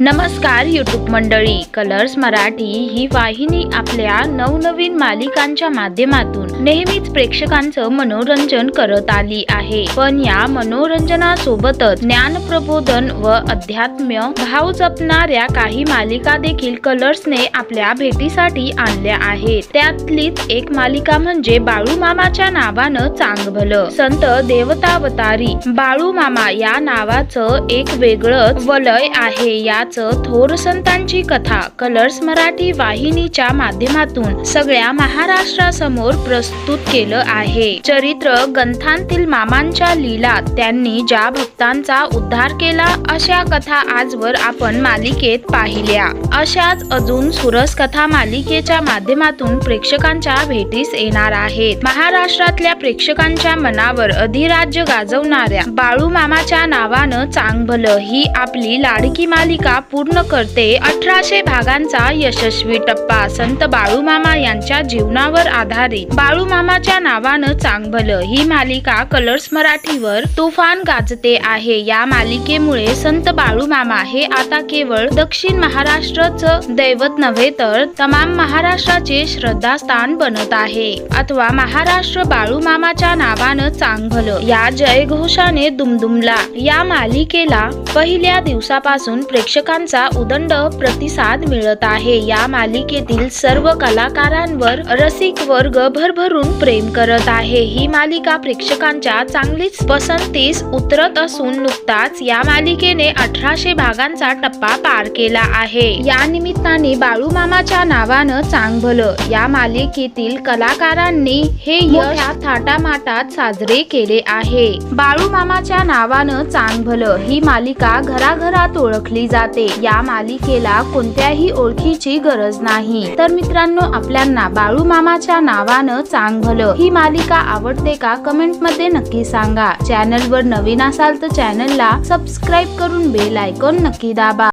नमस्कार यूट्यूब मंडळी. कलर्स मराठी ही वाहिनी आपल्या नवनवीन मालिकांच्या माध्यमातून नेहमीच प्रेक्षकांचं मनोरंजन करत आली आहे. पण या मनोरंजनासोबतच ज्ञानप्रबोधन व अध्यात्म भाव जपणाऱ्या काही मालिका देखील कलर्सने आपल्या भेटीसाठी आणल्या आहेत. त्यातलीच एक मालिका म्हणजे बाळू मामाच्या नावानं चांगभलं. संत देवतावतारी बाळू मामा या नावाचं एक वेगळंच वलय आहे. या याच थोर संतांची कथा कलर्स मराठी वाहिनीच्या माध्यमातून सगळ्या महाराष्ट्रासमोर प्रस्तुत केलं आहे. चरित्र ग्रंथांतील मामांच्या लीला त्यांनी ज्या भक्तांचा उद्धार केला अशा कथा आजवर आपण मालिकेत पाहिल्या. अशाच अजून सुरस कथा मालिकेच्या माध्यमातून प्रेक्षकांच्या भेटीस येणार आहेत. महाराष्ट्रातल्या प्रेक्षकांच्या मनावर अधिराज्य गाजवणाऱ्या बाळू मामाच्या नावानं चांगभलं ही आपली लाडकी मालिका पूर्ण करते अठराशे भागांचा यशस्वी टप्पा. संत बाळूमामा यांच्या जीवनावर आधारित. बाळूमामाच्या नावानं चांगभलं. ही मालिका कलर्स मराठीवर तुफान गाजते आहे. या मालिकेमुळे संत बाळूमामा हे आता केवळ दक्षिण महाराष्ट्राचं दैवत नव्हे तर तमाम महाराष्ट्राचे श्रद्धास्थान बनत आहे. अथवा महाराष्ट्र बाळूमामाच्या नावानं चांगभलं. या जयघोषाने दुमदुमला. या मालिकेला पहिल्या दिवसापासून प्रेक्षक प्रेक्षकांचा उदंड प्रतिसाद मिळत आहे. या मालिकेतील सर्व कलाकारांवर रसिक वर्ग भरभरून प्रेम करत आहे. ही मालिका प्रेक्षकांच्या चांगलीच पसंतीस उतरत असून नुकताच या मालिकेने अठराशे भागांचा टप्पा पार केला आहे. या निमित्ताने बाळू मामाच्या नावानं चांगभलं. या मालिकेतील कलाकारांनी हे यश थाटामाटात साजरे केले आहे. बाळू मामाच्या नावानं चांगभलं. ही मालिका घराघरात ओळखली जाते. या मालिकेला कोणत्याही ओळखीची गरज नाही. तर मित्रांनो आपल्यांना बाळू मामाच्या नावानं चांगलं. ही मालिका आवडते का? कमेंटमध्ये नक्की सांगा. चॅनल वर नवीन असाल तर चॅनलला सबस्क्राईब करून बेल आयकॉन नक्की दाबा.